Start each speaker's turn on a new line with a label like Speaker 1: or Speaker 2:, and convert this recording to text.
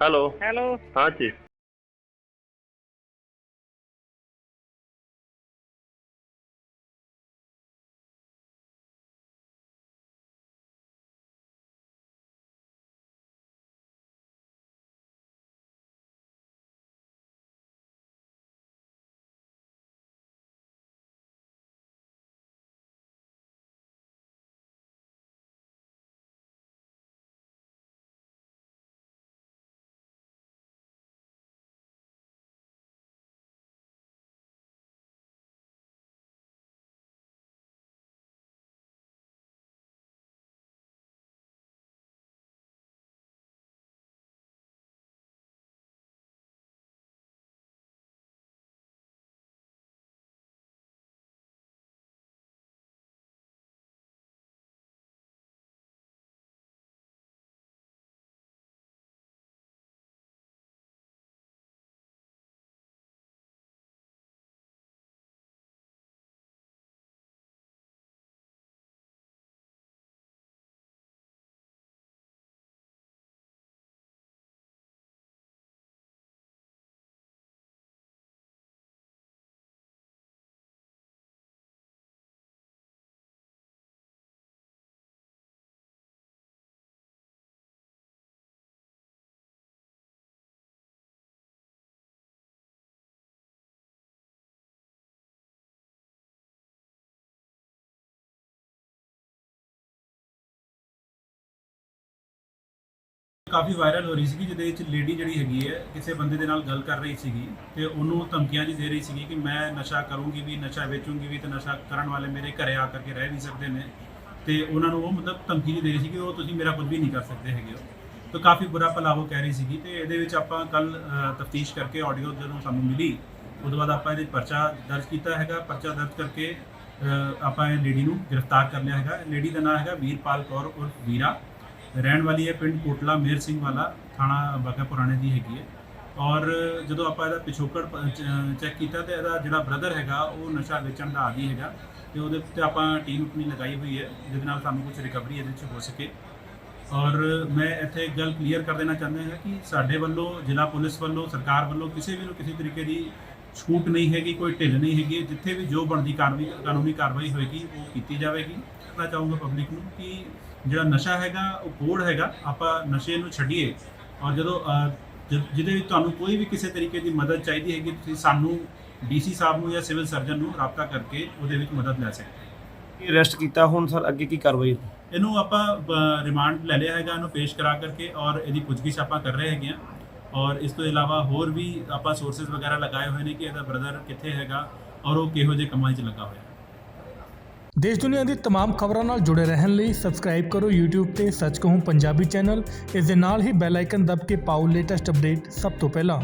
Speaker 1: Hello
Speaker 2: hello
Speaker 1: ਹਾਂ ਜੀ
Speaker 3: ਕਾਫੀ viral ਹੋ ਰਹੀ ਸੀਗੀ, ਜਿਹਦੇ ਵਿੱਚ ਲੇਡੀ ਜਿਹੜੀ ਹੈਗੀ ਹੈ, ਕਿਸੇ ਬੰਦੇ ਦੇ ਨਾਲ ਗੱਲ ਕਰ ਰਹੀ ਸੀਗੀ ਤੇ ਉਹਨੂੰ ਧਮਕੀਆਂ ਜੀ ਦੇ ਰਹੀ ਸੀਗੀ ਕਿ ਮੈਂ ਨਸ਼ਾ ਕਰੂੰਗੀ ਵੀ, ਨਸ਼ਾ ਵੇਚੂੰਗੀ ਵੀ ਤੇ ਨਸ਼ਾ ਕਰਨ ਵਾਲੇ ਮੇਰੇ ਘਰੇ ਆ ਕਰਕੇ ਰਹਿ ਵੀ ਸਕਦੇ ਨੇ। ਤੇ ਉਹਨਾਂ ਨੂੰ ਉਹ ਮਤਲਬ ਧਮਕੀ ਜੀ ਦੇ ਰਹੀ ਸੀ ਕਿ ਉਹ ਤੁਸੀਂ ਮੇਰਾ ਕੁਝ ਵੀ ਨਹੀਂ ਕਰ ਸਕਦੇ ਹੈਗੇ ਹੋ। ਤਾਂ ਕਾਫੀ ਬੁਰਾ ਭਲਾ ਉਹ ਕਹਿ ਰਹੀ ਸੀਗੀ ਤੇ ਇਹਦੇ ਵਿੱਚ ਆਪਾਂ ਕੱਲ ਤਫਤੀਸ਼ ਕਰਕੇ ਆਡੀਓ ਜਦੋਂ ਸਾਨੂੰ ਮਿਲੀ ਉਦੋਂ ਬਾਅਦ ਆਪਾਂ ਇਹਦੇ 'ਚ ਪਰਚਾ ਦਰਜ ਕੀਤਾ ਹੈਗਾ। ਪਰਚਾ ਦਰਜ ਕਰਕੇ ਆਪਾਂ ਇਹ ਲੇਡੀ ਨੂੰ ਗ੍ਰਿਫਤਾਰ ਕਰ ਲਿਆ ਹੈਗਾ। ਲੇਡੀ ਦਾ ਨਾਮ ਹੈਗਾ ਵੀਰਪਾਲ ਕੌਰ ਉਰਫ ਵੀਰਾ। ਰਹਿਣ ਵਾਲੀ ਹੈ ਪਿੰਡ ਕੋਟਲਾ ਮੇਰ ਸਿੰਘ ਵਾਲਾ, ਥਾਣਾ ਬਾਗਾ ਪੁਰਾਣੇ ਦੀ ਹੈਗੀ ਹੈ। ਔਰ ਜਦੋਂ ਆਪਾਂ ਇਹਦਾ ਪਿਛੋਕੜ ਚੈੱਕ ਕੀਤਾ ਤੇ ਇਹਦਾ ਜਿਹੜਾ ਬ੍ਰਦਰ ਹੈਗਾ, ਉਹ ਨਸ਼ਾ ਵੇਚਣ ਦਾ ਆਦੀ ਹੈਗਾ ਤੇ ਉਹਦੇ ਉੱਤੇ ਆਪਾਂ ਟੀਮ ਆਪਣੀ ਲਗਾਈ ਹੋਈ ਹੈ, ਜਿਹਦੇ ਨਾਲ ਸਾਨੂੰ ਕੁਝ ਰਿਕਵਰੀ ਇਹਦੇ ਵਿੱਚ ਹੋ ਸਕੇ। ਔਰ ਮੈਂ ਇੱਥੇ ਇੱਕ ਗੱਲ ਕਲੀਅਰ ਕਰ ਦੇਣਾ ਚਾਹੁੰਦਾ ਹਾਂ ਕਿ ਸਾਡੇ ਵੱਲੋਂ, ਜ਼ਿਲ੍ਹਾ ਪੁਲਿਸ ਵੱਲੋਂ, ਸਰਕਾਰ ਵੱਲੋਂ ਕਿਸੇ ਵੀ ਨੂੰ ਕਿਸੇ ਤਰੀਕੇ ਦੀ ਛੂਟ ਨਹੀਂ ਹੈਗੀ ਕੋਈ ਢਿੱਲ ਨਹੀਂ ਹੈਗੀ ਜਿੱਥੇ ਵੀ ਜੋ ਬਣਦੀ ਕਾਰਵਾਈ ਕਾਨੂੰਨੀ ਕਾਰਵਾਈ ਹੋਏਗੀ ਉਹ ਕੀਤੀ ਜਾਵੇਗੀ। ਮੈਂ ਚਾਹੂੰਗਾ ਪਬਲਿਕ ਨੂੰ ਕਿ ਜਿਹੜਾ ਨਸ਼ਾ ਹੈਗਾ ਉਹ ਕੋੜ ਹੈਗਾ ਆਪਾਂ ਨਸ਼ੇ ਨੂੰ ਛੱਡੀਏ। ਔਰ ਜਦੋਂ ਜਿਹਦੇ ਵਿੱਚ ਤੁਹਾਨੂੰ ਕੋਈ ਵੀ ਕਿਸੇ ਤਰੀਕੇ ਦੀ ਮਦਦ ਚਾਹੀਦੀ ਹੈਗੀ ਤੁਸੀਂ ਸਾਨੂੰ ਡੀਸੀ ਸਾਹਿਬ ਨੂੰ ਜਾਂ ਸਿਵਲ ਸਰਜਨ ਨੂੰ ਰਾਬਤਾ ਕਰਕੇ ਉਹਦੇ ਵਿੱਚ ਮਦਦ ਲੈ ਸਕਦੇ ਹੋ।
Speaker 4: ਅਰੈਸਟ ਕੀਤਾ ਹੁਣ ਸਰ ਅੱਗੇ ਕੀ ਕਾਰਵਾਈ?
Speaker 3: ਇਹਨੂੰ ਆਪਾਂ ਰਿਮਾਂਡ ਲੈ ਲਿਆ ਹੈਗਾ ਇਹਨੂੰ ਪੇਸ਼ ਕਰਾ ਕਰਕੇ ਔਰ ਇਹਦੀ ਪੁੱਛਗਿੱਛ ਆਪਾਂ ਕਰ ਰਹੇ ਹੈਗੇ ਆ ਔਰ ਇਸ ਤੋਂ ਇਲਾਵਾ ਹੋਰ ਵੀ ਆਪਾਂ ਸੋਰਸਸ ਵਗੈਰਾ ਲਗਾਏ ਹੋਏ ਨੇ ਕਿ ਇਹਦਾ ਬ੍ਰਦਰ ਕਿੱਥੇ ਹੈਗਾ ਔਰ ਉਹ ਕਿਹੋ ਜਿਹੇ ਕੰਮਾਂ 'ਚ ਲੱਗਾ ਹੋਇਆ ਹੈ
Speaker 5: ਦੇਸ਼ ਦੁਨੀਆ ਦੀ तमाम ਖਬਰਾਂ ਨਾਲ ਜੁੜੇ ਰਹਿਣ ਲਈ ਸਬਸਕ੍ਰਾਈਬ ਕਰੋ YouTube ਤੇ ਸੱਚ ਕਹੂੰ ਪੰਜਾਬੀ ਚੈਨਲ ਇਸ ਦੇ ਨਾਲ ਹੀ ਬੈਲ ਆਈਕਨ ਦਬ ਕੇ ਪਾਓ ਲੇਟੈਸਟ ਅਪਡੇਟ ਸਭ ਤੋਂ ਪਹਿਲਾਂ